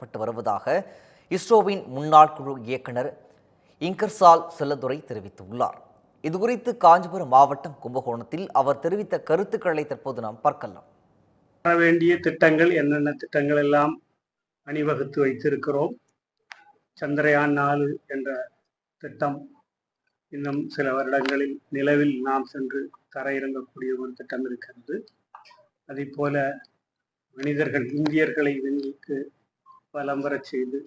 பட்டு வருவதாக இஸ்ரோவின் முன்னாள் குழு இயக்குனர் இங்கர்சால் செல்லதுரை தெரிவித்துள்ளார். இதுகுறித்து காஞ்சிபுரம் மாவட்டம் கும்பகோணத்தில் அவர் தெரிவித்த கருத்துக்களை தற்போது நாம் பார்க்கலாம். வேண்டிய திட்டங்கள் என்னென்ன திட்டங்கள் எல்லாம் அணிவகுத்து வைத்திருக்கிறோம். சந்திரயான் நாலு என்ற திட்டம் இன்னும் சில வருடங்களில் நிலவில் நாம் சென்று தரையிறங்கக்கூடிய ஒரு திட்டம் இருக்கிறது. அதே போல மனிதர்கள் இந்தியர்களை விண்ணுக்கு வலம்பரச் செய்து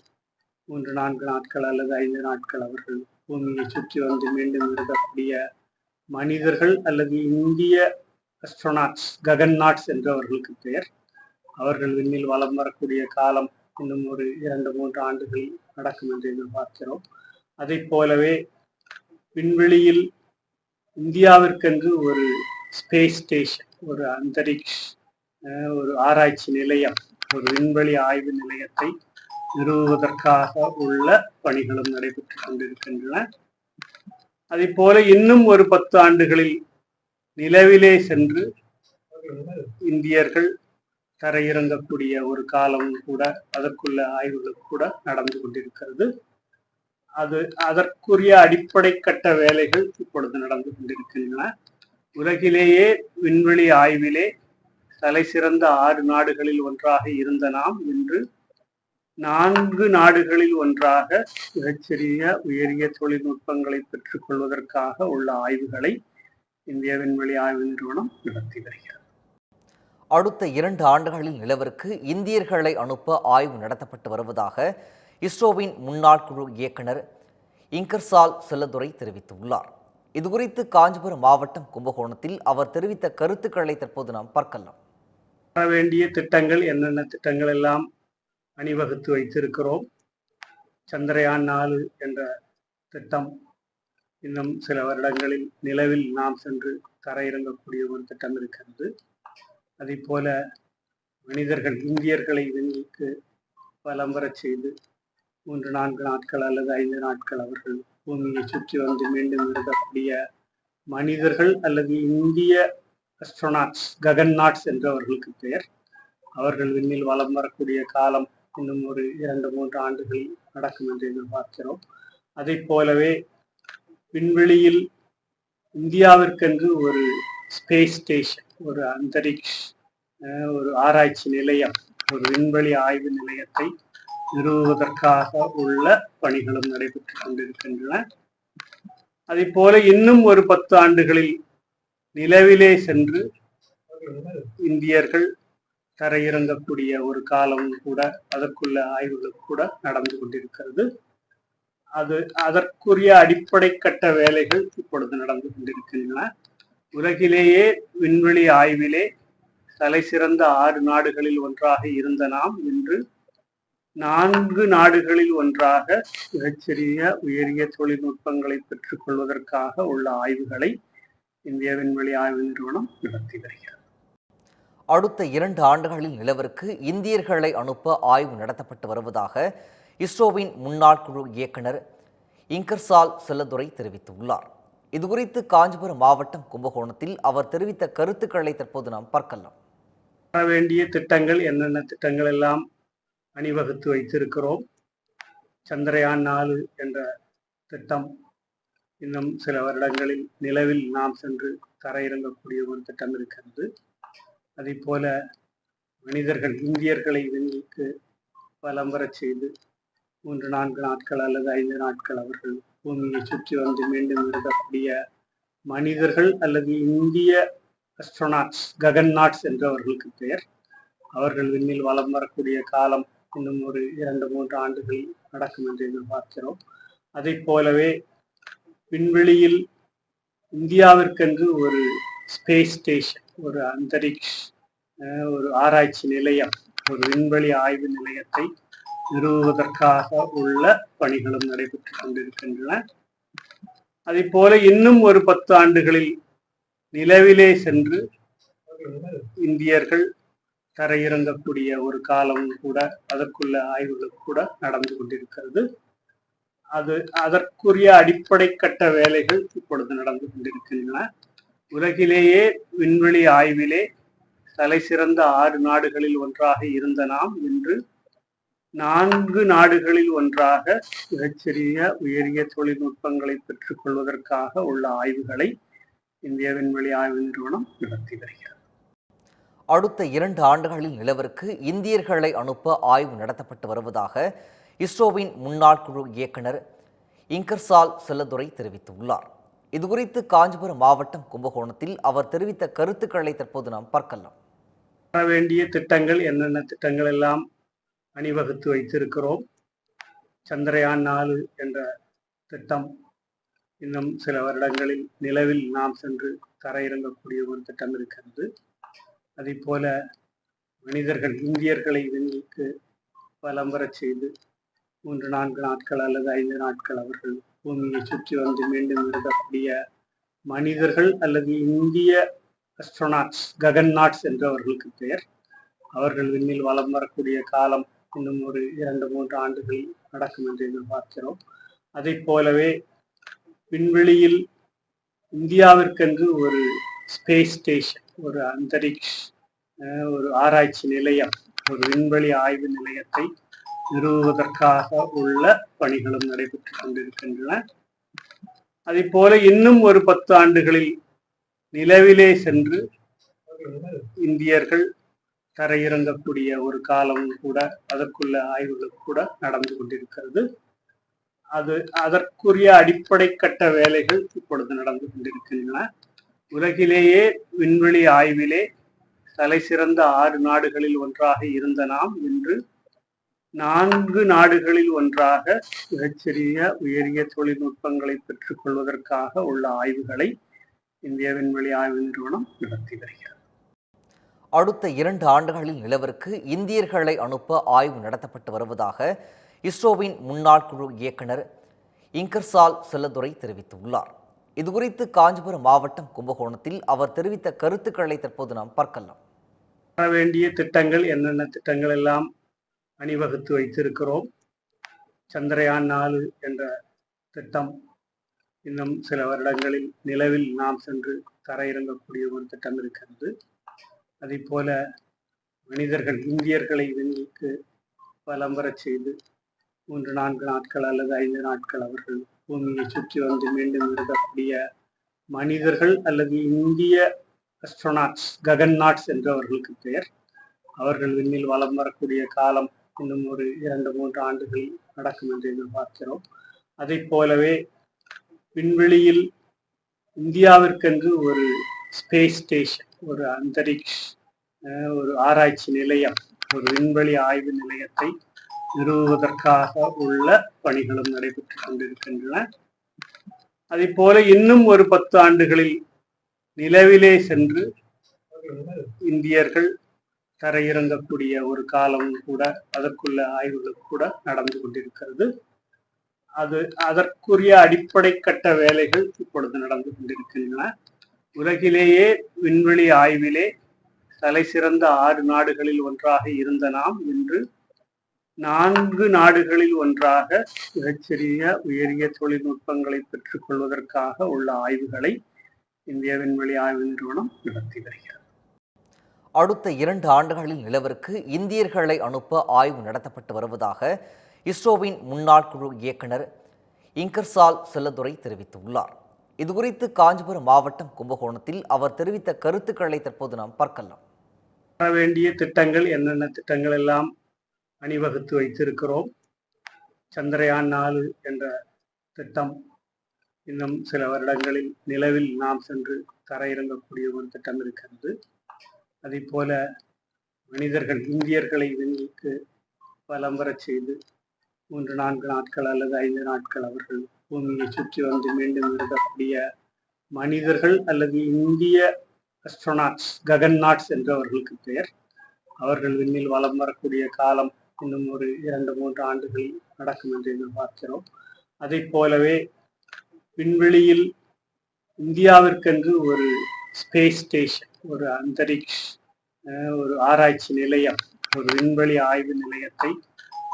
மூன்று நான்கு நாட்கள் அல்லது ஐந்து நாட்கள் அவர்கள் பூமியை சுற்றி வந்து மீண்டும் இருக்கக்கூடிய மனிதர்கள் அல்லது இந்திய அஸ்ட்ரோனாட்ஸ் ககன்நாட்ஸ் என்று அவர்களுக்கு பெயர். அவர்கள் விண்ணில் வலம் வரக்கூடிய காலம் இன்னும் ஒரு இரண்டு மூன்று ஆண்டுகள் நடக்கும் என்று எதிர்பார்க்கிறோம் அதை போலவே விண்வெளியில் இந்தியாவிற்கென்று ஒரு ஸ்பேஸ் ஸ்டேஷன் ஒரு அந்தரிக்ஷ் ஒரு ஆராய்ச்சி நிலையம் ஒரு விண்வெளி ஆய்வு நிலையத்தை நிறுவுவதற்காக உள்ள பணிகளும் நடைபெற்று கொண்டிருக்கின்றன. அதை போல இன்னும் ஒரு பத்து ஆண்டுகளில் நிலவிலே சென்று இந்தியர்கள் தரையிறங்கக்கூடிய ஒரு காலம் கூட அதற்குள்ள ஆய்வுகள் கூட நடந்து கொண்டிருக்கிறது. அது அதற்குரிய அடிப்படை கட்ட வேலைகள் இப்பொழுது நடந்து கொண்டிருக்கின்றன. உலகிலேயே விண்வெளி ஆய்விலே தலை சிறந்த ஆறு நாடுகளில் ஒன்றாக இருந்த நாம் இன்று நான்கு நாடுகளில் ஒன்றாக மிகச்சிறிய உயரிய தொழில்நுட்பங்களை பெற்றுக்கொள்வதற்காக உள்ள ஆய்வுகளை இந்திய விண்வெளி ஆய்வு நிறுவனம் நடத்தி வருகிறது. அடுத்த இரண்டு ஆண்டுகளில் நிலவருக்கு இந்தியர்களை அனுப்ப ஆய்வு நடத்தப்பட்டு வருவதாக இஸ்ரோவின் முன்னாள் குழு இயக்குனர் இங்கர்சால் செல்லதுரை தெரிவித்துள்ளார். இதுகுறித்து காஞ்சிபுரம் மாவட்டம் கும்பகோணத்தில் அவர் தெரிவித்த கருத்துக்களை தற்போது நாம் பார்க்கலாம். வர வேண்டிய திட்டங்கள் என்னென்ன திட்டங்கள் எல்லாம் அணிவகுத்து வைத்திருக்கிறோம்? சந்திரயான் நாலு என்ற திட்டம் இன்னும் சில வருடங்களில் நிலவில் நாம் சென்று தரையிறங்கக்கூடிய ஒரு திட்டம் இருக்கிறது. அதே போல மனிதர்கள் இந்தியர்களை விண்ணுக்கு வலம் வரச் செய்து மூன்று நான்கு நாட்கள் அல்லது ஐந்து நாட்கள் அவர்கள் பூமியை சுற்றி வந்து மீண்டும் இருக்கக்கூடிய மனிதர்கள் அல்லது இந்திய அஸ்ட்ரோனாட்ஸ் ககன்நாட்ஸ் என்று அவர்களுக்கு பெயர். அவர்கள் விண்ணில் வலம் வரக்கூடிய காலம் இன்னும் ஒரு இரண்டு மூன்று ஆண்டுகளில் நடக்கும் என்று எதிர்பார்க்கிறோம் அதை போலவே விண்வெளியில் இந்தியாவிற்கென்று ஒரு ஸ்பேஸ் ஸ்டேஷன் ஒரு அந்தரிக்ஷ் ஒரு ஆராய்ச்சி நிலையம் ஒரு விண்வெளி ஆய்வு நிலையத்தை நிறுவுவதற்காக உள்ள பணிகளும் நடைபெற்று கொண்டிருக்கின்றன. அதை போல இன்னும் ஒரு பத்து ஆண்டுகளில் நிலவிலே சென்று இந்தியர்கள் தரையிறங்கக்கூடிய ஒரு காலம் கூட அதற்குள்ள ஆய்வுகள் கூட நடந்து கொண்டிருக்கிறது. அது அதற்குரிய அடிப்படை கட்ட வேலைகள் இப்பொழுது நடந்து கொண்டிருக்கின்றன. உலகிலேயே விண்வெளி ஆய்விலே தலை சிறந்த ஆறு நாடுகளில் ஒன்றாக இருந்த நாம் இன்று நான்கு நாடுகளில் ஒன்றாக மிகச்சிறிய உயரிய தொழில்நுட்பங்களை பெற்றுக்கொள்வதற்காக உள்ள ஆய்வுகளை இந்திய விண்வெளி ஆய்வு நிறுவனம் நடத்தி வருகிறது. அடுத்த இரண்டு ஆண்டுகளில் நிலவிற்கு இந்தியர்களை அனுப்ப ஆய்வு நடத்தப்பட்டு வருவதாக இஸ்ரோவின் முன்னாள் குழு இயக்குனர் இங்கர்சால் செல்லதுரை தெரிவித்துள்ளார். இதுகுறித்து காஞ்சிபுரம் மாவட்டம் கும்பகோணத்தில் அவர் தெரிவித்த கருத்துக்களை தற்போது நாம் பார்க்கலாம். வர வேண்டிய திட்டங்கள் என்னென்ன திட்டங்கள் எல்லாம் அணிவகுத்து வைத்திருக்கிறோம் சந்திரயான் நாலு என்ற திட்டம் இன்னும் சில வருடங்களில் நிலவில் நாம் சென்று தரையிறங்கக்கூடிய ஒரு திட்டம் இருக்கிறது. அதே போல மனிதர்கள் இந்தியர்களை விண்ணுக்கு வலம் வரச் செய்து மூன்று நான்கு நாட்கள் அல்லது ஐந்து நாட்கள் அவர்கள் பூமியை சுற்றி வந்து மீண்டும் இருக்கக்கூடிய மனிதர்கள் அல்லது இந்திய அஸ்ட்ரோனாட்ஸ் ககன்நாட்ஸ் என்று அவர்களுக்கு பெயர். அவர்கள் விண்ணில் வலம் வரக்கூடிய காலம் இன்னும் ஒரு இரண்டு மூன்று ஆண்டுகளில் நடக்கும் என்று எதிர்பார்க்கிறோம். அதை போலவே விண்வெளியில் இந்தியாவிற்கென்று ஒரு ஸ்பேஸ் ஸ்டேஷன் ஒரு அந்தரிக்ஷ் அஹ், ஒரு ஆராய்ச்சி நிலையம் ஒரு விண்வெளி ஆய்வு நிலையத்தை நிறுவுவதற்காக உள்ள பணிகளும் நடைபெற்று கொண்டிருக்கின்றன. அதை போல இன்னும் ஒரு பத்து ஆண்டுகளில் நிலவிலே சென்று இந்தியர்கள் தரையிறங்கக்கூடிய ஒரு காலம் கூட அதற்குள்ள ஆய்வுகள் கூட நடந்து கொண்டிருக்கிறது. அது அதற்குரிய அடிப்படை கட்ட வேலைகள் இப்பொழுது நடந்து கொண்டிருக்கின்றன. உலகிலேயே விண்வெளி ஆய்விலே தலை சிறந்த ஆறு நாடுகளில் ஒன்றாக இருந்த நாம் இன்று நான்கு நாடுகளில் ஒன்றாக மிகச்சிறிய உயரிய தொழில்நுட்பங்களை பெற்றுக்கொள்வதற்காக உள்ள ஆய்வுகளை இந்திய விண்வெளி ஆய்வு நிறுவனம் நடத்தி வருகிறது. அடுத்த இரண்டு ஆண்டுகளில் நிலவிற்கு இந்தியர்களை அனுப்ப ஆய்வு நடத்தப்பட்டு வருவதாக இஸ்ரோவின் முன்னாள் குழு இயக்குனர் இங்கர்சால் செல்லதுரை தெரிவித்துள்ளார். இதுகுறித்து காஞ்சிபுரம் மாவட்டம் கும்பகோணத்தில் அவர் தெரிவித்த கருத்துக்களை தற்போது நாம் பார்க்கலாம். வர வேண்டிய திட்டங்கள் என்னென்ன திட்டங்கள் எல்லாம் அணிவகுத்து வைத்திருக்கிறோம். சந்திரயான் நாலு என்ற திட்டம் இன்னும் சில வருடங்களில் நிலவில் நாம் சென்று தரையிறங்கக்கூடிய ஒரு திட்டம் இருக்கிறது. அதே போல மனிதர்கள் இந்தியர்களை விண்ணுக்கு வலம் வரச் செய்து மூன்று நான்கு நாட்கள் அல்லது ஐந்து நாட்கள் அவர்கள் பூமியை சுற்றி வந்து மீண்டும் இருக்கக்கூடிய மனிதர்கள் அல்லது இந்திய அஸ்ட்ரோனாட்ஸ் ககன்நாட்ஸ் என்று அவர்களுக்கு பெயர். அவர்கள் விண்ணில் வலம் வரக்கூடிய காலம் இன்னும் ஒரு இரண்டு மூன்று ஆண்டுகள் நடக்கும் என்று எதிர்பார்க்கிறோம். அதை போலவே விண்வெளியில் இந்தியாவிற்கென்று ஒரு ஸ்பேஸ் ஸ்டேஷன் ஒரு அந்தரிக்ஷ் ஒரு ஆராய்ச்சி நிலையம் ஒரு விண்வெளி ஆய்வு நிலையத்தை நிறுவுவதற்காக உள்ள பணிகளும் நடைபெற்றுக் கொண்டிருக்கின்றன. அதை போல இன்னும் ஒரு பத்து ஆண்டுகளில் நிலவிலே சென்று இந்தியர்கள் தரையிறங்கக்கூடிய ஒரு காலம் கூட அதற்குள்ள ஆய்வுகள் கூட நடந்து கொண்டிருக்கிறது. அது அதற்குரிய அடிப்படை கட்ட வேலைகள் இப்பொழுது நடந்து கொண்டிருக்கின்றன. உலகிலேயே விண்வெளி ஆய்விலே தலை சிறந்த ஆறு நாடுகளில் ஒன்றாக இருந்த நாம் இன்று நான்கு நாடுகளில் ஒன்றாக மிகச்சிறிய உயரிய தொழில்நுட்பங்களை பெற்றுக்கொள்வதற்காக உள்ள ஆய்வுகளை இந்திய விண்வெளி ஆய்வு நிறுவனம் நடத்தி வருகிறது. அடுத்த இரண்டு ஆண்டுகளில் நிலவிற்கு இந்தியர்களை அனுப்ப ஆய்வு நடத்தப்பட்டு வருவதாக இஸ்ரோவின் முன்னாள் குழு இயக்குனர் இங்கர்சால் செல்லதுரை தெரிவித்துள்ளார். இதுகுறித்து காஞ்சிபுரம் மாவட்டம் கும்பகோணத்தில் அவர் தெரிவித்த கருத்துக்களை தற்போது நாம் பார்க்கலாம். வேண்டிய திட்டங்கள் என்னென்ன திட்டங்கள் எல்லாம் அணிவகுத்து வைத்திருக்கிறோம். சந்திரயான் நாலு என்ற திட்டம் இன்னும் சில வருடங்களில் நிலவில் நாம் சென்று தரையிறங்கக்கூடிய ஒரு திட்டம் இருக்கிறது. அதே போல மனிதர்கள் இந்தியர்களை விண்ணுக்கு வலம் வரச் செய்து மூன்று நான்கு நாட்கள் அல்லது ஐந்து நாட்கள் அவர்கள் பூமியை சுற்றி வந்து மீண்டும் இருக்கக்கூடிய மனிதர்கள் அல்லது இந்திய அஸ்ட்ரோனாட்ஸ் ககன்நாட்ஸ் என்று அவர்களுக்கு பெயர். அவர்கள் விண்ணில் வலம் வரக்கூடிய காலம் இன்னும் ஒரு இரண்டு மூன்று ஆண்டுகள் நடக்கும் என்று எதிர்பார்க்கிறோம் அதை போலவே விண்வெளியில் இந்தியாவிற்கென்று ஒரு ஸ்பேஸ் ஸ்டேஷன் ஒரு அந்தரிக்ஷ் அஹ், ஒரு ஆராய்ச்சி நிலையம் ஒரு விண்வெளி ஆய்வு நிலையத்தை நிறுவுவதற்காக உள்ள பணிகளும் நடைபெற்று கொண்டிருக்கின்றன. அதை போல இன்னும் ஒரு பத்து ஆண்டுகளில் நிலவிலே சென்று இந்தியர்கள் தரையிறங்கக்கூடிய ஒரு காலம் கூட அதற்குள்ள ஆய்வுகள் கூட நடந்து கொண்டிருக்கிறது. அது அதற்குரிய அடிப்படை கட்ட வேலைகள் இப்பொழுது நடந்து கொண்டிருக்கின்றன. உலகிலேயே விண்வெளி ஆய்விலே தலை சிறந்த ஆறு நாடுகளில் ஒன்றாக இருந்த நாம் இன்று நான்கு நாடுகளில் ஒன்றாக மிகச்சிறிய உயரிய தொழில்நுட்பங்களை பெற்றுக்கொள்வதற்காக உள்ள ஆய்வுகளை இந்திய விண்வெளி ஆய்வு நிறுவனம் நடத்தி வருகிறது. அடுத்த இரண்டு ஆண்டுகளில் நிலவிற்கு இந்தியர்களை அனுப்ப ஆய்வு நடத்தப்பட்டு வருவதாக இஸ்ரோவின் முன்னாள் குழு இயக்குனர் இங்கர்சால் செல்லதுரை தெரிவித்துள்ளார். இதுகுறித்து காஞ்சிபுரம் மாவட்டம் கும்பகோணத்தில் அவர் தெரிவித்த கருத்துக்களை தற்போது நாம் பார்க்கலாம். வேண்டிய திட்டங்கள் என்னென்ன திட்டங்கள் எல்லாம் அணிவகுத்து வைத்திருக்கிறோம். சந்திரயான் நாலு என்ற திட்டம் இன்னும் சில வருடங்களில் நிலவில் நாம் சென்று தரையிறங்கக்கூடிய ஒரு திட்டம் இருக்கிறது. அதே போல மனிதர்கள் இந்தியர்களை விண்ணுக்கு வலம் வரச் செய்து மூன்று நான்கு நாட்கள் அல்லது ஐந்து நாட்கள் அவர்கள் பூமியை சுற்றி வந்து மீண்டும் இருக்கக்கூடிய மனிதர்கள் அல்லது இந்திய அஸ்ட்ரோனாட்ஸ் ககன்நாட்ஸ் என்றவர்களுக்கு பெயர். அவர்கள் விண்ணில் வலம் வரக்கூடிய காலம் இன்னும் ஒரு இரண்டு மூன்று ஆண்டுகள் நடக்கும் என்று எதிர்பார்க்கிறோம். அதை போலவே விண்வெளியில் இந்தியாவிற்கென்று ஒரு ஸ்பேஸ் ஸ்டேஷன் ஒரு அந்தரிக்ஷ் ஒரு ஆராய்ச்சி நிலையம் ஒரு விண்வெளி ஆய்வு நிலையத்தை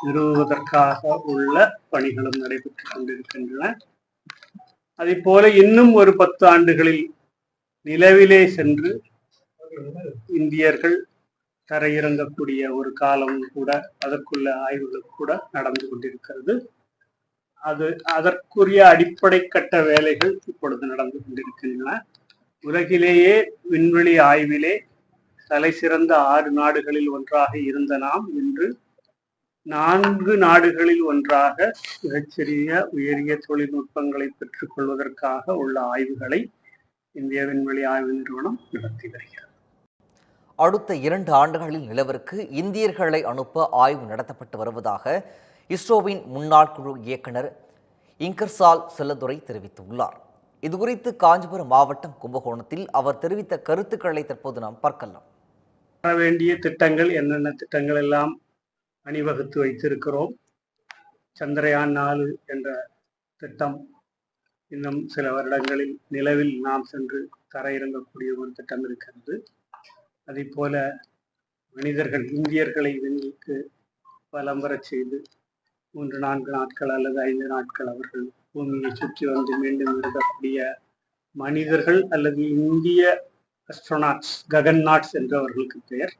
நிறுவுவதற்காக உள்ள பணிகளும் நடைபெற்று கொண்டிருக்கின்றன. அதை போல இன்னும் ஒரு பத்து ஆண்டுகளில் நிலவிலே சென்று இந்தியர்கள் தரையிறங்கக்கூடிய ஒரு காலம் கூட அதற்குள்ள ஆய்வுகள் கூட நடந்து கொண்டிருக்கிறது. அது அதற்குரிய அடிப்படை கட்ட வேலைகள் இப்பொழுது நடந்து கொண்டிருக்கின்றன. உலகிலேயே விண்வெளி ஆய்விலே தலை சிறந்த ஆறு நாடுகளில் ஒன்றாக இருந்த நாம் இன்று நான்கு நாடுகளில் ஒன்றாக மிகச்சிறிய உயரிய தொழில்நுட்பங்களை பெற்றுக் கொள்வதற்காக உள்ள ஆய்வுகளை இந்திய விண்வெளி ஆய்வு நிறுவனம் நடத்தி வருகிறது. அடுத்த இரண்டு ஆண்டுகளில் நிலவிற்கு இந்தியர்களை அனுப்ப ஆய்வு நடத்தப்பட்டு வருவதாக இஸ்ரோவின் முன்னாள் குழு இயக்குனர் இங்கர்சால் செல்லதுரை தெரிவித்துள்ளார். இதுகுறித்து காஞ்சிபுரம் மாவட்டம் கும்பகோணத்தில் அவர் தெரிவித்த கருத்துக்களை தற்போது நாம் பார்க்கலாம். வேண்டிய திட்டங்கள் என்னென்ன திட்டங்கள் எல்லாம் அணிவகுத்து வைத்திருக்கிறோம். சந்திரயான் நாலு என்ற திட்டம் இன்னும் சில வருடங்களில் நிலவில் நாம் சென்று தரையிறங்கக்கூடிய ஒரு திட்டம் இருக்கிறது. அதே போல மனிதர்கள் இந்தியர்களை விண்ணுக்கு வலம் வரச் செய்து மூன்று நான்கு நாட்கள் அல்லது ஐந்து நாட்கள் அவர்கள் பூமியை சுற்றி வந்து மீண்டும் இருக்கக்கூடிய மனிதர்கள் அல்லது இந்திய அஸ்ட்ரோனாட்ஸ் ககன்நாட்ஸ் என்று அவர்களுக்கு பெயர்.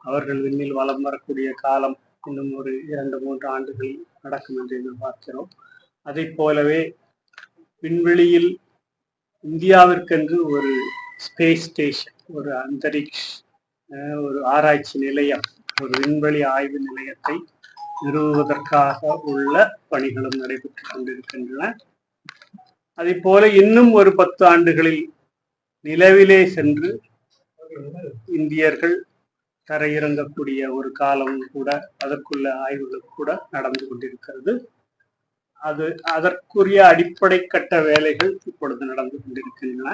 அவர்கள் விண்ணில் வலம் வரக்கூடிய காலம் இன்னும் ஒரு இரண்டு மூன்று ஆண்டுகள் நடக்கும் என்று எதிர்பார்க்கிறோம் அதை போலவே விண்வெளியில் இந்தியாவிற்கென்று ஒரு ஸ்பேஸ் ஸ்டேஷன் ஒரு அந்தரிக்ஷ் ஒரு ஆராய்ச்சி நிலையம் ஒரு விண்வெளி ஆய்வு நிலையத்தை நிறுவுவதற்காக உள்ள பணிகளும் நடைபெற்று கொண்டிருக்கின்றன. அதே போல இன்னும் ஒரு பத்து ஆண்டுகளில் நிலவிலே சென்று இந்தியர்கள் தரையிறங்கக்கூடிய ஒரு காலம் கூட அதற்குள்ள ஆய்வுகள் கூட நடந்து கொண்டிருக்கிறது. அது அதற்குரிய அடிப்படை கட்ட வேலைகள் இப்பொழுது நடந்து கொண்டிருக்கின்றன.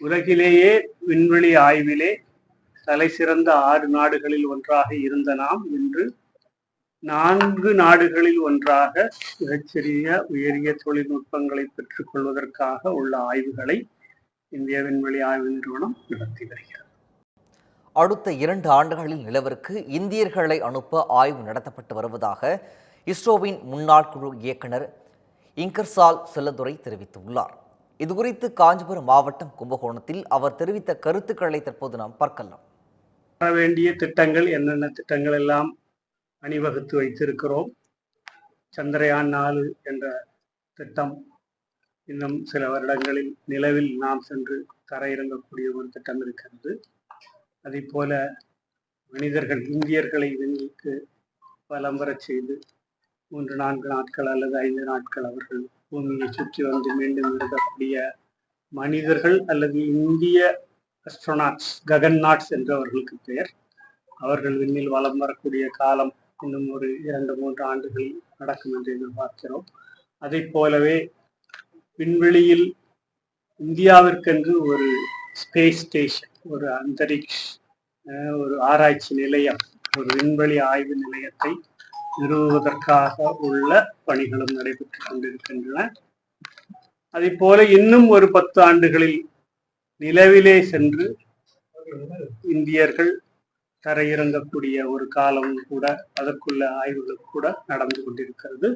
உலகிலேயே விண்வெளி ஆய்விலே தலை சிறந்த ஆறு நாடுகளில் ஒன்றாக இருந்த நாம் இன்று நான்கு நாடுகளில் ஒன்றாக மிகச்சிறிய உயரிய தொழில்நுட்பங்களை பெற்றுக் கொள்வதற்காக உள்ள ஆய்வுகளை இந்திய விண்வெளி ஆய்வு நிறுவனம் நடத்தி வருகிறது. அடுத்த இரண்டு ஆண்டுகளில் நிலவிற்கு இந்தியர்களை அனுப்ப ஆய்வு நடத்தப்பட்டு வருவதாக இஸ்ரோவின் முன்னாள் குழு இயக்குனர் இங்கர்சால் செல்லதுரை தெரிவித்துள்ளார். இதுகுறித்து காஞ்சிபுரம் மாவட்டம் கும்பகோணத்தில் அவர் தெரிவித்த கருத்துக்களை தற்போது நாம் பார்க்கலாம். வேண்டிய திட்டங்கள் என்னென்ன திட்டங்கள் எல்லாம் அணிவகுத்து வைத்திருக்கிறோம். சந்திரயான் நாலு என்ற திட்டம் இன்னும் சில வருடங்களில் நிலவில் நாம் சென்று தரையிறங்கக்கூடிய ஒரு திட்டம் இருக்கிறது. அதே போல மனிதர்கள் இந்தியர்களை விண்ணுக்கு வலம் வரச் செய்து மூன்று நான்கு நாட்கள் அல்லது ஐந்து நாட்கள் அவர்கள் பூமியை சுற்றி வந்து மீண்டும் இருக்கக்கூடிய மனிதர்கள் அல்லது இந்திய அஸ்ட்ரோனாட்ஸ் ககன்நாட்ஸ் என்று அவர்களுக்கு பெயர். அவர்கள் விண்ணில் வலம் வரக்கூடிய காலம் இன்னும் ஒரு இரண்டு மூன்று ஆண்டுகள் நடக்கும் என்று எதிர்பார்க்கிறோம் அதை போலவே விண்வெளியில் இந்தியாவிற்கென்று ஒரு ஸ்பேஸ் ஸ்டேஷன் ஒரு அந்தரிக்ஷ் அஹ், ஒரு ஆராய்ச்சி நிலையம் ஒரு விண்வெளி ஆய்வு நிலையத்தை நிறுவுவதற்காக உள்ள பணிகளும் நடைபெற்றுக் கொண்டிருக்கின்றன. அதை போல இன்னும் ஒரு பத்து ஆண்டுகளில் நிலவிலே சென்று இந்தியர்கள் தரையிறங்கக்கூடிய ஒரு காலம் கூட அதற்குள்ள ஆய்வுகள் கூட நடந்து கொண்டிருக்கிறது.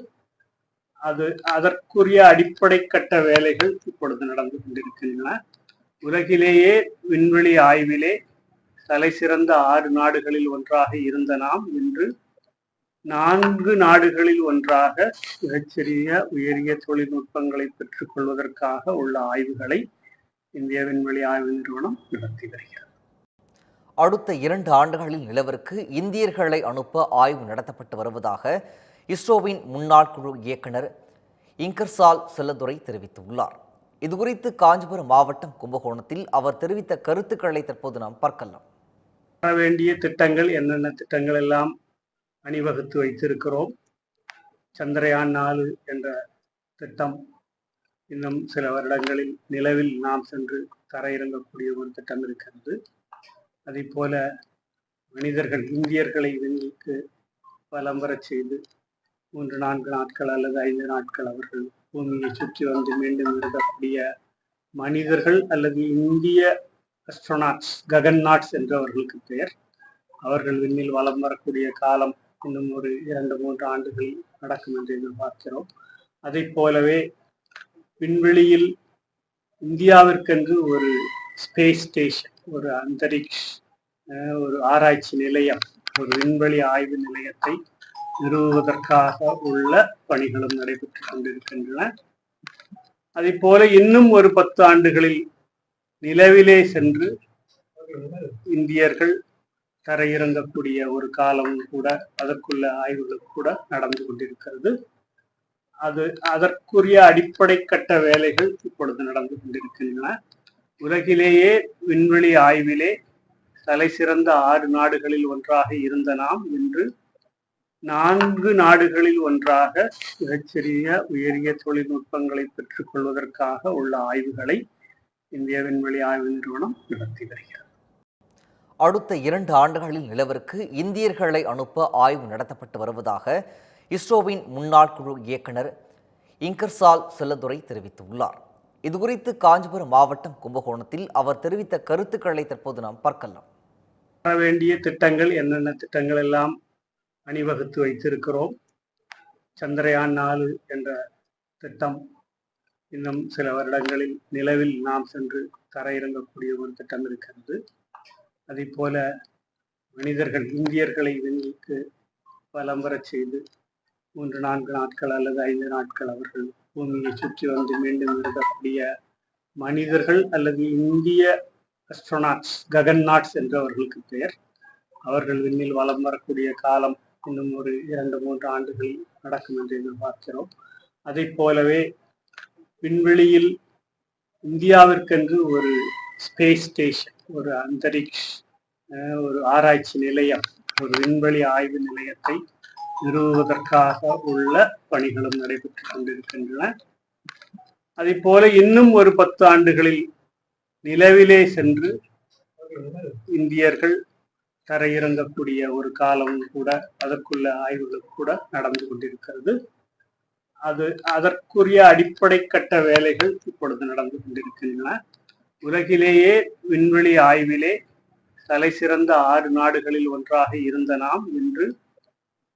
அது அதற்குரிய அடிப்படை கட்ட வேலைகள் இப்பொழுது நடந்து கொண்டிருக்கின்றன. உலகிலேயே விண்வெளி ஆய்விலே தலை சிறந்த ஆறு நாடுகளில் ஒன்றாக இருந்த நாம் இன்று நான்கு நாடுகளில் ஒன்றாக மிகச்சிறிய உயரிய தொழில்நுட்பங்களை பெற்றுக்கொள்வதற்காக உள்ள ஆய்வுகளை இந்திய விண்வெளி ஆய்வு நிறுவனம் நடத்தி வருகிறது. அடுத்த இரண்டு ஆண்டுகளில் நிலவிற்கு இந்தியர்களை அனுப்ப ஆய்வு நடத்தப்பட்டு வருவதாக இஸ்ரோவின் முன்னாள் குழு இயக்குனர் இங்கர்சால் செல்லதுரை தெரிவித்துள்ளார். இதுகுறித்து காஞ்சிபுரம் மாவட்டம் கும்பகோணத்தில் அவர் தெரிவித்த கருத்துக்களை தற்போது நாம் பார்க்கலாம். வேண்டிய திட்டங்கள் என்னென்ன திட்டங்கள் எல்லாம் அணிவகுத்து வைத்திருக்கிறோம். சந்திரயான் நாலு என்ற திட்டம் இன்னும் சில வருடங்களில் நிலவில் நாம் சென்று தரையிறங்கக்கூடிய ஒரு திட்டம் இருக்கிறது. அதே போல மனிதர்கள் இந்தியர்களை விண்ணுக்கு வலம் வரச் செய்து மூன்று நான்கு நாட்கள் அல்லது ஐந்து நாட்கள் அவர்கள் பூமியை சுற்றி வந்து மீண்டும் இருக்கக்கூடிய மனிதர்கள் அல்லது இந்திய அஸ்ட்ரோனாட்ஸ் ககன்நாட்ஸ் என்று அவர்களுக்கு பெயர். அவர்கள் விண்ணில் வலம் வரக்கூடிய காலம் இன்னும் ஒரு இரண்டு மூன்று ஆண்டுகளில் நடக்கும் என்று எதிர்பார்க்கிறோம். அதை போலவே விண்வெளியில் இந்தியாவிற்கென்று ஒரு ஸ்பேஸ் ஸ்டேஷன் ஒரு அந்தரிக்ஷ் ஒரு ஆராய்ச்சி நிலையம் ஒரு விண்வெளி ஆய்வு நிலையத்தை நிறுவுவதற்காக உள்ள பணிகளும் நடைபெற்றுக் கொண்டிருக்கின்றன. அதே போல இன்னும் ஒரு பத்து ஆண்டுகளில் நிலவிலே சென்று இந்தியர்கள் தரையிறங்கக்கூடிய ஒரு காலம் கூட அதற்குள்ள ஆய்வுகள் கூட நடந்து கொண்டிருக்கிறது. அது அதற்குரிய அடிப்படை கட்ட வேலைகள் இப்பொழுது நடந்து கொண்டிருக்கின்றன. உலகிலேயே விண்வெளி ஆய்விலே தலை சிறந்த ஆறு நாடுகளில் ஒன்றாக இருந்த நாம் இன்று நான்கு நாடுகளில் ஒன்றாக மிகச்சிறிய உயரிய தொழில்நுட்பங்களை பெற்றுக் கொள்வதற்காக உள்ள ஆய்வுகளை இந்திய விண்வெளி ஆய்வு நிறுவனம் நடத்தி வருகிறது. அடுத்த இரண்டு ஆண்டுகளில் நிலவிற்கு இந்தியர்களை அனுப்ப ஆய்வு நடத்தப்பட்டு வருவதாக இஸ்ரோவின் முன்னாள் குழு இயக்குனர் இங்கர்சால் செல்லதுரை தெரிவித்துள்ளார். இதுகுறித்து காஞ்சிபுரம் மாவட்டம் கும்பகோணத்தில் அவர் தெரிவித்த கருத்துக்களை தற்போது நாம் பார்க்கலாம். வர வேண்டிய திட்டங்கள் என்னென்ன திட்டங்கள் எல்லாம் அணிவகுத்து வைத்திருக்கிறோம்? சந்திரயான் நாலு என்ற திட்டம் இன்னும் சில வருடங்களில் நிலவில் நாம் சென்று தரையிறங்கக்கூடிய ஒரு திட்டம் இருக்கிறது. அதே போல மனிதர்கள் இந்தியர்களை விண்ணுக்கு வலம் வரச் செய்து மூன்று நான்கு நாட்கள் அல்லது ஐந்து நாட்கள் அவர்கள் பூமியை சுற்றி வந்து மீண்டும் இருக்கக்கூடிய மனிதர்கள் அல்லது இந்திய அஸ்ட்ரோனாட்ஸ் ககன்நாட்ஸ் என்று அவர்களுக்கு பெயர். அவர்கள் விண்ணில் வலம் வரக்கூடிய காலம் இன்னும் ஒரு இரண்டு மூன்று ஆண்டுகளில் நடக்கும் என்று எதிர்பார்க்கிறோம் அதை போலவே விண்வெளியில் இந்தியாவிற்கென்று ஒரு ஸ்பேஸ் ஸ்டேஷன் ஒரு அந்தரிக்ஷ் ஒரு ஆராய்ச்சி நிலையம் ஒரு விண்வெளி ஆய்வு நிலையத்தை நிறுவுவதற்காக உள்ள பணிகளும் நடைபெற்றுக் கொண்டிருக்கின்றன. அதே போல இன்னும் ஒரு பத்து ஆண்டுகளில் நிலவிலே சென்று இந்தியர்கள் தரையிறங்கக்கூடிய ஒரு காலம் கூட அதற்குள்ள ஆய்வுகள் கூட நடந்து கொண்டிருக்கிறது. அது அதற்குரிய அடிப்படை கட்ட வேலைகள் இப்பொழுது நடந்து கொண்டிருக்கின்றன. உலகிலேயே விண்வெளி ஆய்விலே தலை சிறந்த ஆறு நாடுகளில் ஒன்றாக இருந்த நாம் இன்று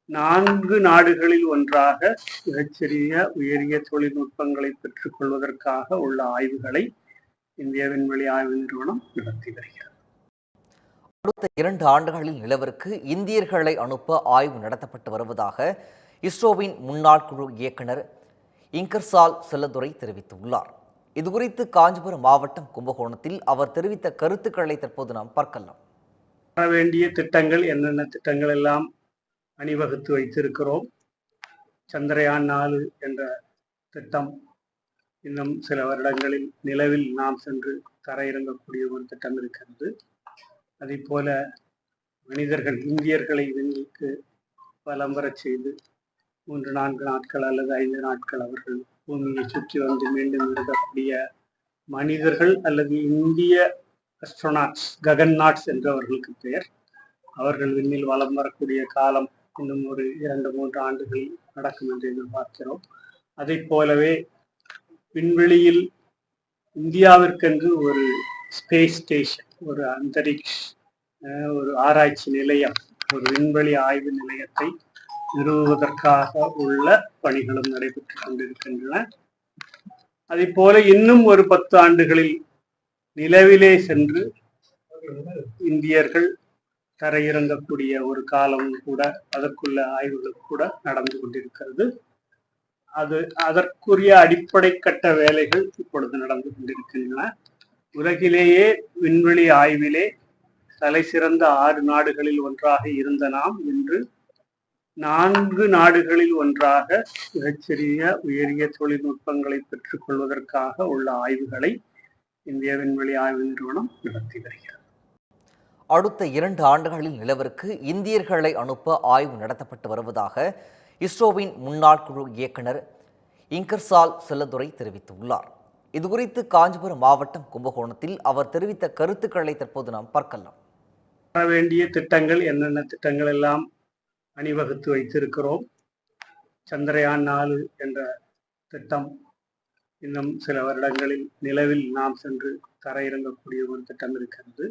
நான்கு நாடுகளில் ஒன்றாக மிகச்சிறிய உயரிய தொழில்நுட்பங்களை பெற்றுக்கொள்வதற்காக உள்ள ஆய்வுகளை இந்திய விண்வெளி ஆய்வு நிறுவனம் நடத்தி வருகிறது. அடுத்த இரண்டு ஆண்டுகளில் நிலவிற்கு இந்தியர்களை அனுப்ப ஆய்வு நடத்தப்பட்டு வருவதாக இஸ்ரோவின் முன்னாள் குழு இயக்குனர் இங்கர்சால் செல்லதுரை தெரிவித்துள்ளார். இதுகுறித்து காஞ்சிபுரம் மாவட்டம் கும்பகோணத்தில் அவர் தெரிவித்த கருத்துக்களை தற்போது நாம் பார்க்கலாம். வர வேண்டிய திட்டங்கள் என்னென்ன திட்டங்கள் எல்லாம் அணிவகுத்து வைத்திருக்கிறோம் சந்திரயான் நாலு என்ற திட்டம் இன்னும் சில வருடங்களில் நிலவில் நாம் சென்று தரையிறங்கக்கூடிய ஒரு திட்டம் இருக்கிறது. அதே போல மனிதர்கள் இந்தியர்களை விண்ணுக்கு வலம் வரச் செய்து மூன்று நான்கு நாட்கள் அல்லது ஐந்து நாட்கள் அவர்கள் பூமியை சுற்றி வந்து மீண்டும் இருக்கக்கூடிய மனிதர்கள் அல்லது இந்திய அஸ்ட்ரோனாட்ஸ் ககன்நாட்ஸ் என்று அவர்களுக்கு பெயர். அவர்கள் விண்ணில் வலம் வரக்கூடிய காலம் இன்னும் ஒரு இரண்டு மூன்று ஆண்டுகளில் நடக்கும் என்று எதிர்பார்க்கிறோம். அதை போலவே விண்வெளியில் இந்தியாவிற்கென்று ஒரு ஸ்பேஸ் ஸ்டேஷன் ஒரு அந்தரிக்ஷ் அஹ், ஒரு ஆராய்ச்சி நிலையம் ஒரு விண்வெளி ஆய்வு நிலையத்தை நிறுவுவதற்காக உள்ள பணிகளும் நடைபெற்றுக் கொண்டிருக்கின்றன. அதே போல இன்னும் ஒரு பத்து ஆண்டுகளில் நிலவிலே சென்று இந்தியர்கள் தரையிறங்கக்கூடிய ஒரு காலம் கூட அதற்குள்ள ஆய்வுகள் கூட நடந்து கொண்டிருக்கிறது. அது அதற்குரிய அடிப்படை கட்ட வேலைகள் இப்பொழுது நடந்து கொண்டிருக்கின்றன. உலகிலேயே விண்வெளி ஆய்விலே தலை சிறந்த ஆறு நாடுகளில் ஒன்றாக இருந்த நாம் இன்று நான்கு நாடுகளில் ஒன்றாக மிகச்சிறிய உயரிய தொழில்நுட்பங்களை பெற்றுக் கொள்வதற்காக உள்ள ஆய்வுகளை இந்திய விண்வெளி ஆய்வு நிறுவனம் நடத்தி வருகிறது. அடுத்த இரண்டு ஆண்டுகளில் நிலவிற்கு இந்தியர்களை அனுப்ப ஆய்வு நடத்தப்பட்டு வருவதாக இஸ்ரோவின் முன்னாள் குழு இயக்குனர் இங்கர்சால் செல்லதுரை தெரிவித்துள்ளார். இதுகுறித்து காஞ்சிபுரம் மாவட்டம் கும்பகோணத்தில் அவர் தெரிவித்த கருத்துக்களை தற்போது நாம் பார்க்கலாம். வர வேண்டிய திட்டங்கள் என்னென்ன திட்டங்கள் எல்லாம் அணிவகுத்து வைத்திருக்கிறோம். சந்திரயான் நாலு என்ற திட்டம் இன்னும் சில வருடங்களில் நிலவில் நாம் சென்று தரையிறங்கக்கூடிய ஒரு திட்டம் இருக்கிறது.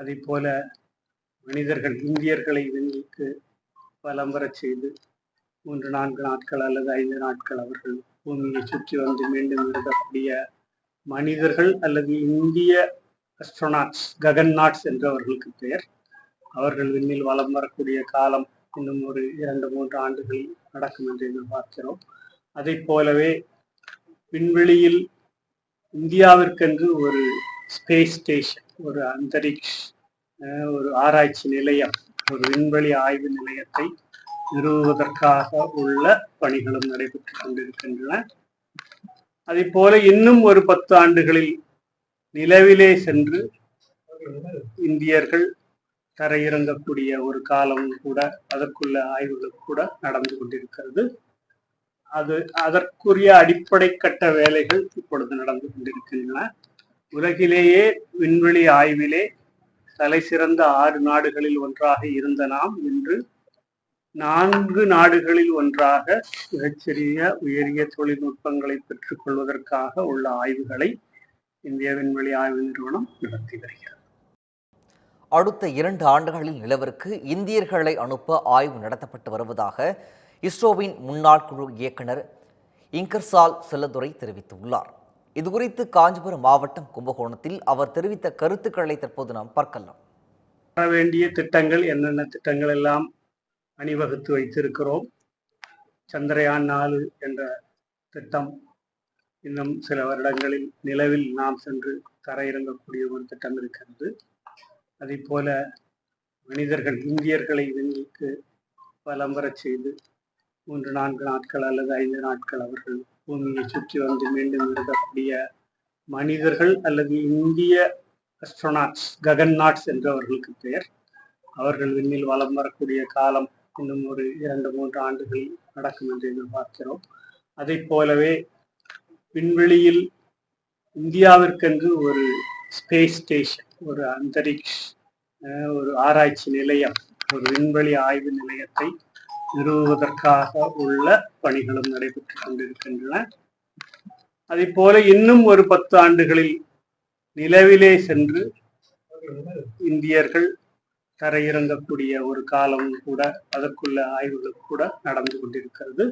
அதே போல மனிதர்கள் இந்தியர்களை விண்ணுக்கு வலம் வரச் செய்து மூன்று நான்கு நாட்கள் அல்லது ஐந்து நாட்கள் அவர்கள் பூமியை சுற்றி வந்து மீண்டும் இருக்கக்கூடிய மனிதர்கள் அல்லது இந்திய அஸ்ட்ரோநாட்ஸ் ககன்நாட்ஸ் என்று அவர்களுக்கு பெயர். அவர்கள் விண்ணில் வலம் வரக்கூடிய காலம் இன்னும் ஒரு இரண்டு மூன்று ஆண்டுகளில் நடக்கும் என்று எதிர்பார்க்கிறோம். அதை போலவே விண்வெளியில் இந்தியாவிற்கென்று ஒரு ஸ்பேஸ் ஸ்டேஷன் ஒரு அந்தரிக்ஷ் ஒரு ஆராய்ச்சி நிலையம் ஒரு விண்வெளி ஆய்வு நிலையத்தை நிறுவுவதற்காக உள்ள பணிகளும் நடைபெற்றுக் கொண்டிருக்கின்றன. அதை போல இன்னும் ஒரு பத்து ஆண்டுகளில் நிலவிலே சென்று இந்தியர்கள் தரையிறங்கக்கூடிய ஒரு காலம் கூட அதற்குள்ள ஆய்வுகள் கூட நடந்து கொண்டிருக்கிறது. அது அதற்குரிய அடிப்படை கட்ட வேலைகள் இப்பொழுது நடந்து கொண்டிருக்கின்றன. உலகிலேயே விண்வெளி ஆய்விலே தலை சிறந்த ஆறு நாடுகளில் ஒன்றாக இருந்த நாம் இன்று நான்கு நாடுகளில் ஒன்றாக மிகச்சிறிய உயரிய தொழில்நுட்பங்களை பெற்றுக் கொள்வதற்காக உள்ள ஆய்வுகளை இந்திய விண்வெளி ஆய்வு நிறுவனம் நடத்தி வருகிறது. அடுத்த இரண்டு ஆண்டுகளில் நிலவிற்கு இந்தியர்களை அனுப்ப ஆய்வு நடத்தப்பட்டு வருவதாக இஸ்ரோவின் முன்னாள் குழு இயக்குனர் இங்கர்சால் செல்லதுரை தெரிவித்துள்ளார். இதுகுறித்து காஞ்சிபுரம் மாவட்டம் கும்பகோணத்தில் அவர் தெரிவித்த கருத்துக்களை தற்போது நாம் பார்க்கலாம். வேண்டிய திட்டங்கள் என்னென்ன திட்டங்கள் எல்லாம் அணிவகுத்து வைத்திருக்கிறோம். சந்திரயான் நாலு என்ற திட்டம் இன்னும் சில வருடங்களில் நிலவில் நாம் சென்று தரையிறங்கக்கூடிய ஒரு திட்டம் இருக்கிறது. அதே போல மனிதர்கள் இந்தியர்களை விண்ணுக்கு வலம் வரச் செய்து மூன்று நான்கு நாட்கள் அல்லது ஐந்து நாட்கள் அவர்கள் பூமியை சுற்றி வந்து மீண்டும் இருக்கக்கூடிய மனிதர்கள் அல்லது இந்திய அஸ்ட்ரோநாட்ஸ் ககன்நாட்ஸ் என்று அவர்களுக்கு பெயர். அவர்கள் விண்ணில் வலம் வரக்கூடிய காலம் இன்னும் ஒரு இரண்டு மூன்று ஆண்டுகளில் நடக்கும் என்று எதிர்பார்க்கிறோம் அதை போலவே விண்வெளியில் இந்தியாவிற்கென்று ஒரு ஸ்பேஸ் ஸ்டேஷன் ஒரு அந்தரிக்ஷ் அஹ், ஒரு ஆராய்ச்சி நிலையம் ஒரு விண்வெளி ஆய்வு நிலையத்தை நிறுவுவதற்காக உள்ள பணிகளும் நடைபெற்றுக் கொண்டிருக்கின்றன. அதை போல இன்னும் ஒரு பத்து ஆண்டுகளில் நிலவிலே சென்று இந்தியர்கள் தரையிறங்கக்கூடிய ஒரு காலம் கூட அதற்குள்ள ஆய்வுகள் கூட நடந்து கொண்டிருக்கிறது.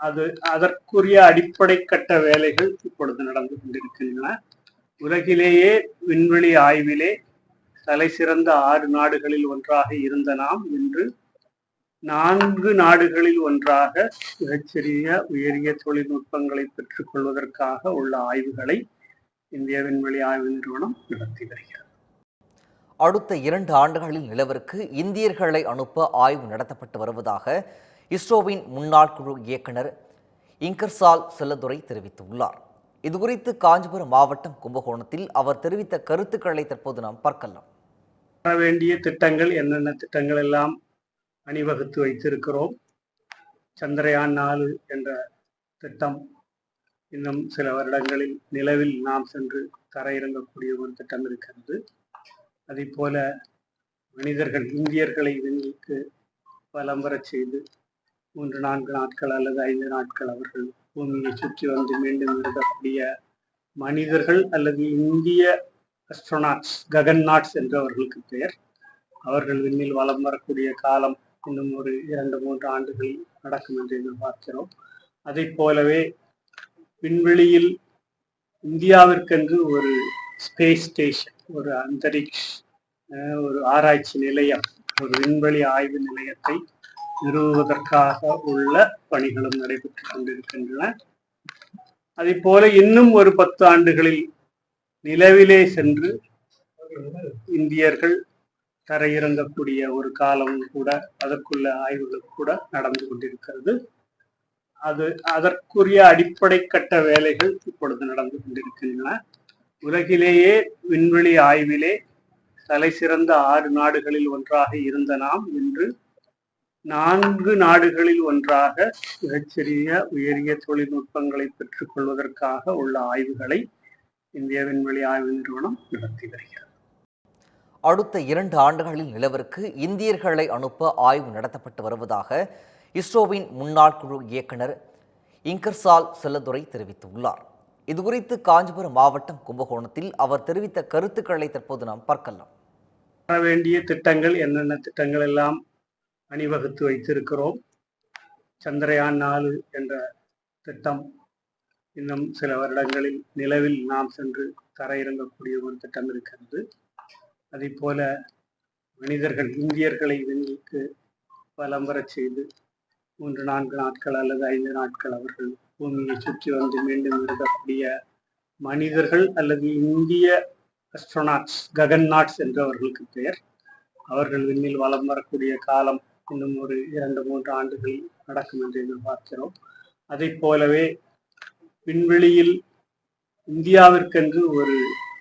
அது அதற்குரிய அடிப்படை கட்ட வேலைகள் இப்பொழுது நடந்து கொண்டிருக்கின்றன. உலகிலேயே விண்வெளி ஆய்விலே தலை சிறந்த ஆறு நாடுகளில் ஒன்றாக இருந்த நாம் இன்று நான்கு நாடுகளில் ஒன்றாக மிகச்சிறிய உயரிய தொழில்நுட்பங்களை பெற்றுக்கொள்வதற்காக உள்ள ஆய்வுகளை இந்திய விண்வெளி ஆய்வு நிறுவனம் நடத்தி வருகிறது. அடுத்த இரண்டு ஆண்டுகளில் நிலவிற்கு இந்தியர்களை அனுப்ப ஆய்வு நடத்தப்பட்டு வருவதாக இஸ்ரோவின் முன்னாள் குழு இயக்குனர் இங்கர்சால் செல்லதுரை தெரிவித்துள்ளார். இதுகுறித்து காஞ்சிபுரம் மாவட்டம் கும்பகோணத்தில் அவர் தெரிவித்த கருத்துக்களை தற்போது நாம் பார்க்கலாம். வேண்டிய திட்டங்கள் என்னென்ன திட்டங்கள் எல்லாம் அணிவகுத்து வைத்திருக்கிறோம். சந்திரயான் நாலு என்ற திட்டம் இன்னும் சில வருடங்களில் நிலவில் நாம் சென்று தரையிறங்கக்கூடிய ஒரு திட்டம் இருக்கிறது. அதே போல மனிதர்கள் இந்தியர்களை விண்ணுக்கு வலம் வரச் செய்து மூன்று நான்கு நாட்கள் அல்லது ஐந்து நாட்கள் அவர்கள் பூமியை சுற்றி வந்து மீண்டும் இருக்கக்கூடிய மனிதர்கள் அல்லது இந்திய அஸ்ட்ரோநாட்ஸ் ககன்நாட்ஸ் என்று அவர்களுக்கு பெயர். அவர்கள் விண்ணில் வலம் வரக்கூடிய காலம் இன்னும் ஒரு இரண்டு மூன்று ஆண்டுகள் நடக்கும் என்று எதிர்பார்க்கிறோம் அதை போலவே விண்வெளியில் இந்தியாவிற்கென்று ஒரு ஸ்பேஸ் ஸ்டேஷன் ஒரு அந்தரிக்ஷ் ஒரு ஆராய்ச்சி நிலையம் ஒரு விண்வெளி ஆய்வு நிலையத்தை நிறுவுவதற்காக உள்ள பணிகளும் நடைபெற்றுக் கொண்டிருக்கின்றன. அதை போல இன்னும் ஒரு பத்து ஆண்டுகளில் நிலவிலே சென்று இந்தியர்கள் தரையிறங்கக்கூடிய ஒரு காலம் கூட அதற்குள்ள ஆய்வுகள் கூட நடந்து கொண்டிருக்கிறது. அது அதற்குரிய அடிப்படை கட்ட வேலைகள் இப்பொழுது நடந்து கொண்டிருக்கின்றன. உலகிலேயே விண்வெளி ஆய்விலே தலை சிறந்த ஆறு நாடுகளில் ஒன்றாக இருந்த நாம் இன்று நான்கு நாடுகளில் ஒன்றாக மிகச்சிறிய உயரிய தொழில்நுட்பங்களை பெற்றுக் கொள்வதற்காக உள்ள ஆய்வுகளை இந்திய விண்வெளி ஆய்வு நிறுவனம் நடத்தி வருகிறது. அடுத்த இரண்டு ஆண்டுகளில் நிலவிற்கு இந்தியர்களை அனுப்ப ஆய்வு நடத்தப்பட்டு வருவதாக இஸ்ரோவின் முன்னாள் குழு இயக்குனர் இங்கர்சால் செல்லதுரை தெரிவித்துள்ளார். இதுகுறித்து காஞ்சிபுரம் மாவட்டம் கும்பகோணத்தில் அவர் தெரிவித்த கருத்துக்களை தற்போது நாம் பார்க்கலாம். வர வேண்டிய திட்டங்கள் என்னென்ன திட்டங்கள் எல்லாம் அணிவகுத்து வைத்திருக்கிறோம். சந்திரயான் நாலு என்ற திட்டம் இன்னும் சில வருடங்களில் நிலவில் நாம் சென்று தரையிறங்கக்கூடிய ஒரு திட்டம் இருக்கிறது. அதே போல மனிதர்கள் இந்தியர்களை விண்ணுக்கு வலம் வரச் செய்து மூன்று நான்கு நாட்கள் அல்லது ஐந்து நாட்கள் அவர்கள் பூமியை சுற்றி வந்து மீண்டும் இருக்கக்கூடிய மனிதர்கள் அல்லது இந்திய அஸ்ட்ரோனாட்ஸ் ககன்நாட்ஸ் என்று அவர்களுக்கு பெயர். அவர்கள் விண்ணில் வலம் வரக்கூடிய காலம் இன்னும் ஒரு இரண்டு மூன்று ஆண்டுகளில் நடக்கும் என்று எதிர்பார்க்கிறோம். அதை போலவே விண்வெளியில் இந்தியாவிற்கென்று ஒரு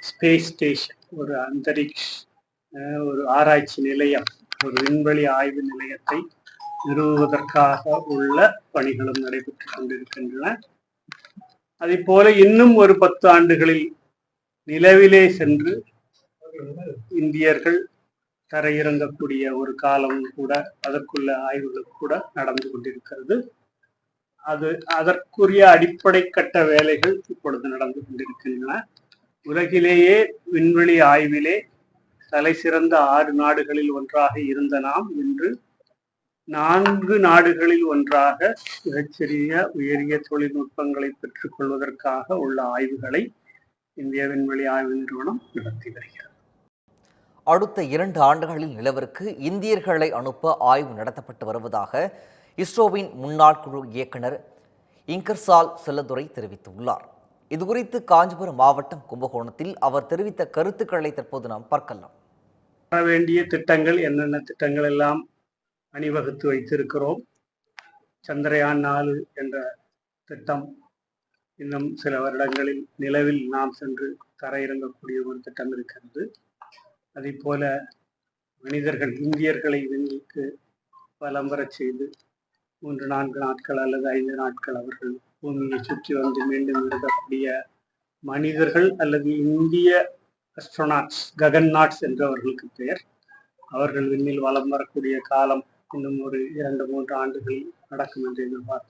ஸ்பேஸ் ஸ்டேஷன் ஒரு அந்தரிக்ஷ் அஹ், ஒரு ஆராய்ச்சி நிலையம் ஒரு விண்வெளி ஆய்வு நிலையத்தை நிறுவுவதற்காக உள்ள பணிகளும் நடைபெற்றுக் கொண்டிருக்கின்றன. அதை போல இன்னும் ஒரு பத்து ஆண்டுகளில் நிலவிலே சென்று இந்தியர்கள் தரையிறங்கக்கூடிய ஒரு காலம் கூட அதற்குள்ள ஆய்வுகள் கூட நடந்து கொண்டிருக்கிறது. அது அதற்குரிய அடிப்படை கட்ட வேலைகள் இப்பொழுது நடந்து கொண்டிருக்கின்றன. உலகிலேயே விண்வெளி ஆய்விலே தலை சிறந்த ஆறு நாடுகளில் ஒன்றாக இருந்த நாம் இன்று நான்கு நாடுகளில் ஒன்றாக மிகச்சிறிய உயரிய தொழில்நுட்பங்களை பெற்றுக்கொள்வதற்காக உள்ள ஆய்வுகளை இந்திய விண்வெளி ஆய்வு நிறுவனம் நடத்தி வருகிறது. அடுத்த இரண்டு ஆண்டுகளில் நிலவிற்கு இந்தியர்களை அனுப்ப ஆய்வு நடத்தப்பட்டு வருவதாக இஸ்ரோவின் முன்னாள் குழு இயக்குனர் இங்கர்சால் செல்லதுரை தெரிவித்துள்ளார். இதுகுறித்து காஞ்சிபுரம் மாவட்டம் கும்பகோணத்தில் அவர் தெரிவித்த கருத்துக்களை தற்போது நாம் பார்க்கலாம். வர வேண்டிய திட்டங்கள் என்னென்ன திட்டங்கள் எல்லாம் அணிவகுத்து வைத்திருக்கிறோம். சந்திரயான் நாலு என்ற திட்டம் இன்னும் சில வருடங்களில் நிலவில் நாம் சென்று தரையிறங்கக்கூடிய ஒரு திட்டம் இருக்கிறது. அதே போல மனிதர்கள் இந்தியர்களை விண்ணுக்கு வலம் வரச் செய்து மூன்று நான்கு நாட்கள் அல்லது ஐந்து நாட்கள் அவர்கள் பூமியை சுற்றி வந்து மீண்டும் இருக்கக்கூடிய மனிதர்கள் அல்லது இந்திய அஸ்ட்ரோனாட்ஸ் ககன்நாட்ஸ் என்று அவர்களுக்கு பெயர். அவர்கள் விண்ணில் வலம் வரக்கூடிய காலம் இன்னும் ஒரு இரண்டு மூன்று ஆண்டுகளில் நடக்கும் என்று எதிர்பார்க்கிறோம்.